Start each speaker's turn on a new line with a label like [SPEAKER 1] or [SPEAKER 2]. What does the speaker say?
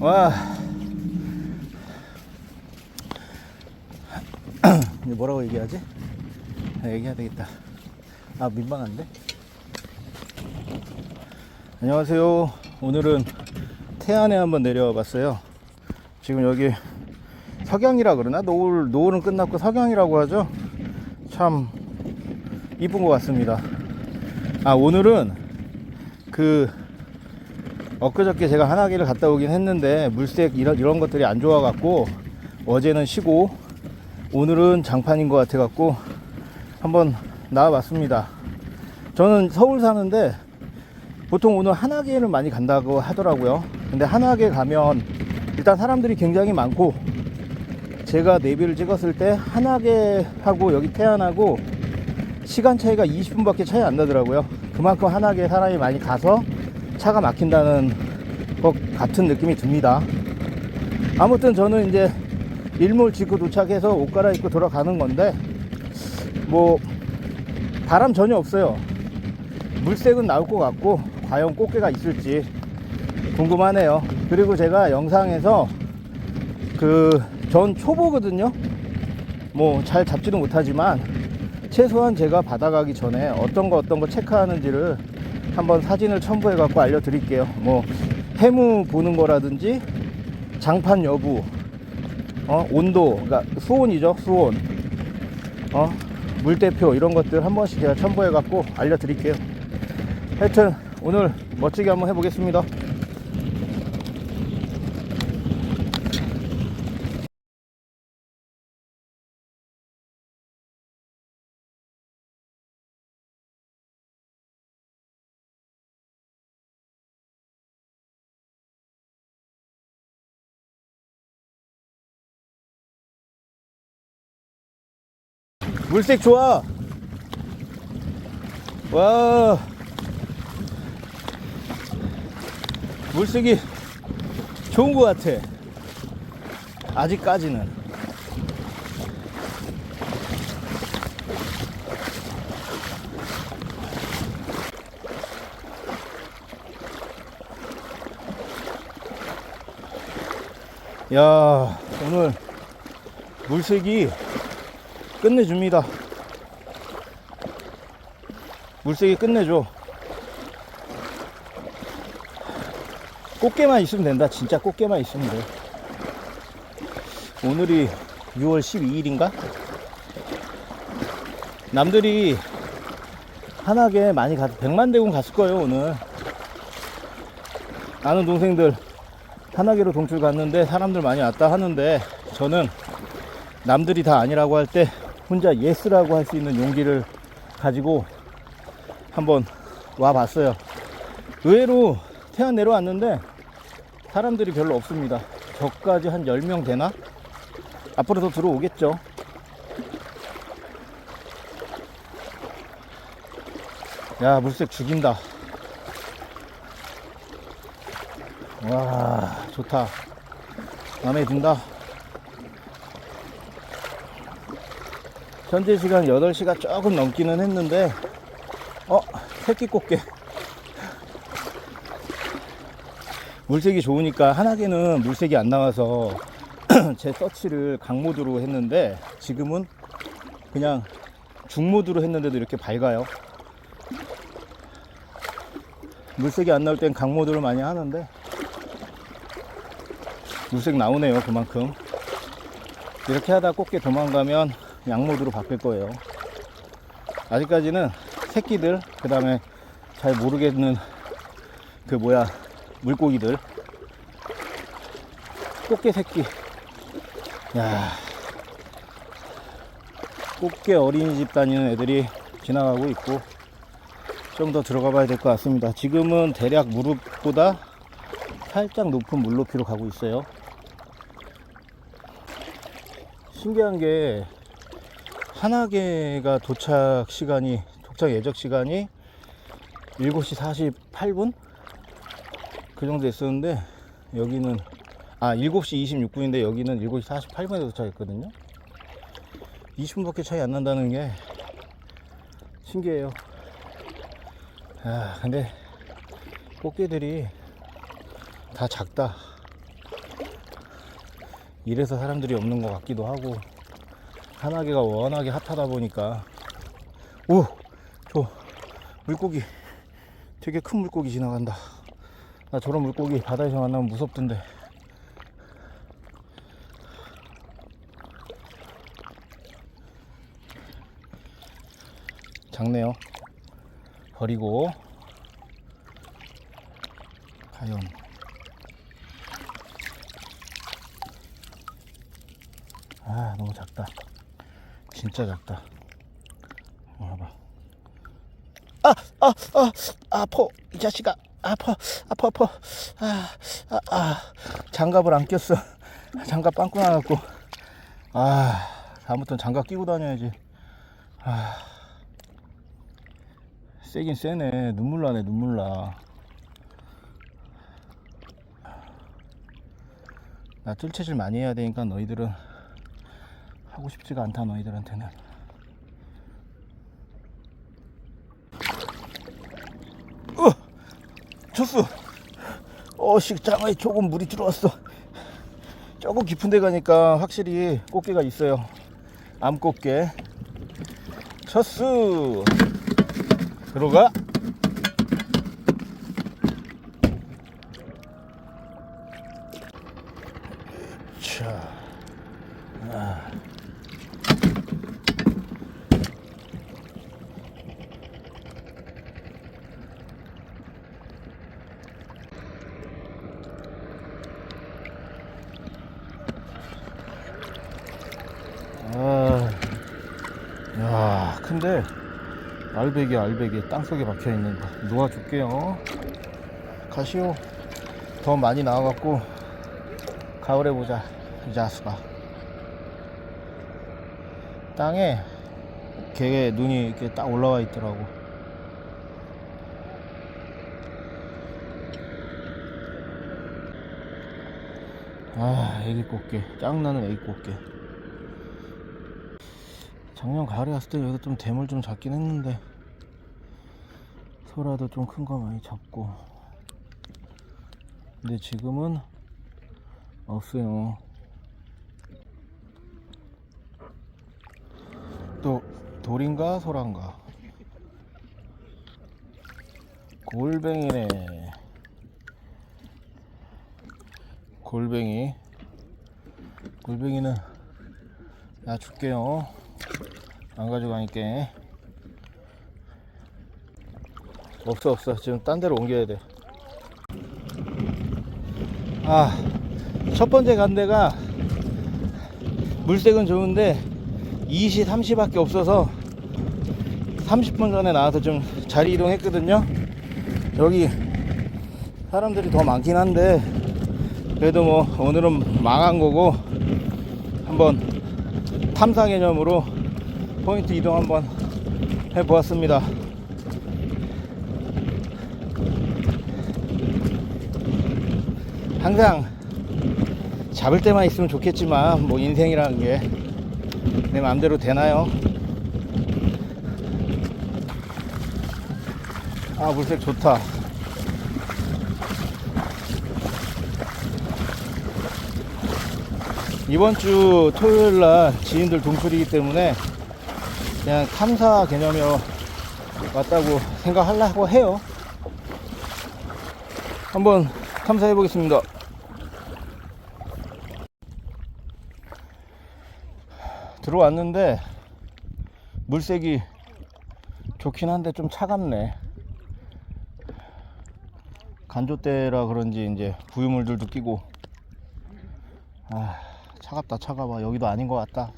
[SPEAKER 1] 와. 뭐라고 얘기하지? 아, 얘기해야 되겠다. 아, 민망한데? 안녕하세요. 오늘은 태안에 한번 내려와 봤어요. 지금 여기 석양이라 그러나? 노을, 노을은 끝났고 석양이라고 하죠? 참 이쁜 것 같습니다. 아, 오늘은 그 엊그저께 제가 한화기를 갔다 오긴 했는데 물색 이런, 이런 것들이 안 좋아갖고 어제는 쉬고 오늘은 장판인 것 같아갖고 한번 나와봤습니다. 저는 서울 사는데 보통 오늘 한화계를 많이 간다고 하더라고요. 근데 한화계 가면 일단 사람들이 굉장히 많고 제가 내비를 찍었을 때 한화계하고 여기 태안하고 시간 차이가 20분밖에 차이 안 나더라고요. 그만큼 한화계 사람이 많이 가서 차가 막힌다는 것 같은 느낌이 듭니다. 아무튼 저는 이제 일몰 짓고 도착해서 옷 갈아입고 돌아가는 건데 뭐 바람 전혀 없어요. 물색은 나올 것 같고 과연 꽃게가 있을지 궁금하네요. 그리고 제가 영상에서 그 전 초보거든요. 뭐 잘 잡지도 못하지만 최소한 제가 바다 가기 전에 어떤 거 어떤 거 체크하는지를 한번 사진을 첨부해 갖고 알려드릴게요. 뭐 해무 보는 거라든지 장판 여부, 어 온도, 그러니까 수온이죠 수온, 어 물대표 이런 것들 한 번씩 제가 첨부해 갖고 알려드릴게요. 하여튼 오늘 멋지게 한번 해보겠습니다. 물색 좋아. 와. 물색이 좋은 것 같아. 아직까지는. 야, 오늘 물색이 끝내줍니다. 물색이 끝내줘. 꽃게만 있으면 된다. 진짜 꽃게만 있으면 돼. 오늘이 6월 12일인가? 남들이 한하게 많이 갔, 백만대군 갔을 거예요, 오늘. 아는 동생들 한하계로 동출 갔는데 사람들 많이 왔다 하는데 저는 남들이 다 아니라고 할 때 혼자 예스라고 할 수 있는 용기를 가지고 한번 와 봤어요. 의외로 태안 내려왔는데 사람들이 별로 없습니다. 저까지 한 10명 되나? 앞으로 더 들어오겠죠. 야, 물색 죽인다. 와, 좋다. 마음에 든다. 현재 시간 8시가 조금 넘기는 했는데, 어, 새끼 꽃게. 물색이 좋으니까 한하게는 물색이 안 나와서 제 서치를 강모드로 했는데, 지금은 그냥 중모드로 했는데도 이렇게 밝아요. 물색이 안 나올 땐 강모드를 많이 하는데, 물색 나오네요, 그만큼. 이렇게 하다 꽃게 도망가면 양모드로 바뀔 거예요. 아직까지는 새끼들, 그 다음에 잘 모르겠는 그 뭐야, 물고기들. 꽃게 새끼. 야 꽃게 어린이집 다니는 애들이 지나가고 있고, 좀 더 들어가 봐야 될 것 같습니다. 지금은 대략 무릎보다 살짝 높은 물 높이로 가고 있어요. 신기한 게 한하계가 도착 시간이 도착 예적 시간이 7시 48분? 그 정도 됐었는데 여기는 아 7시 26분인데 여기는 7시 48분에 도착했거든요. 20분밖에 차이 안 난다는 게 신기해요. 아 근데 꽃게들이 다 작다. 이래서 사람들이 없는 것 같기도 하고 한화계가 워낙에 핫하다 보니까. 오! 저 물고기. 되게 큰 물고기 지나간다. 나 저런 물고기 바다에서 만나면 무섭던데. 작네요. 버리고. 과연. 아 너무 작다 진짜 작다. 봐봐. 아 아 아 아, 아파. 이 자식아 아파 아파 아파. 아, 아, 아. 장갑을 안 꼈어. 장갑 빵꾸 나갖고. 아 다음부터는 장갑 끼고 다녀야지. 아. 세긴 세네. 눈물 나네 눈물 나. 나 뜰채질 많이 해야 되니까 너희들은 하고 싶지가 않다 너희들한테는. 어, 쳤어. 어씨 장어에 조금 물이 들어왔어. 조금 깊은 데 가니까 확실히 꽃게가 있어요. 암꽃게. 쳤어. 들어가. 자. 아. 아. 야, 근데 알배기 알배기. 땅속에 박혀 있는 거. 놓아줄게요. 가시오. 더 많이 나와갖고 가을에 보자 이 자수가. 땅에 개 눈이 이렇게 딱 올라와 있더라고. 아 애기 꽃게. 짱나는 애기 꽃게 작년 가을에 왔을 때 여기서 좀 대물 좀 잡긴 했는데 소라도 좀 큰 거 많이 잡고. 근데 지금은 없어요. 또 돌인가 소란가? 골뱅이네. 골뱅이. 골뱅이는 나 줄게요 안 가져가니까. 없어 없어. 지금 딴 데로 옮겨야 돼 아 첫 번째 간 데가 물색은 좋은데 2시 3시밖에 없어서 30분 전에 나와서 좀 자리 이동했거든요. 여기 사람들이 더 많긴 한데 그래도 뭐 오늘은 망한 거고 한번 탐사 개념으로 포인트 이동 한번 해보았습니다. 항상 잡을 때만 있으면 좋겠지만 뭐 인생이라는 게 내 마음대로 되나요? 아 물색 좋다. 이번 주 토요일 날 지인들 동출이기 때문에 그냥 탐사 개념으로 왔다고 생각하려고 해요. 한번 탐사해 보겠습니다. 들어왔는데 물색이 좋긴 한데 좀 차갑네. 간조대라 그런지 이제 부유물들도 끼고 아 차갑다 차가워. 여기도 아닌 것 같다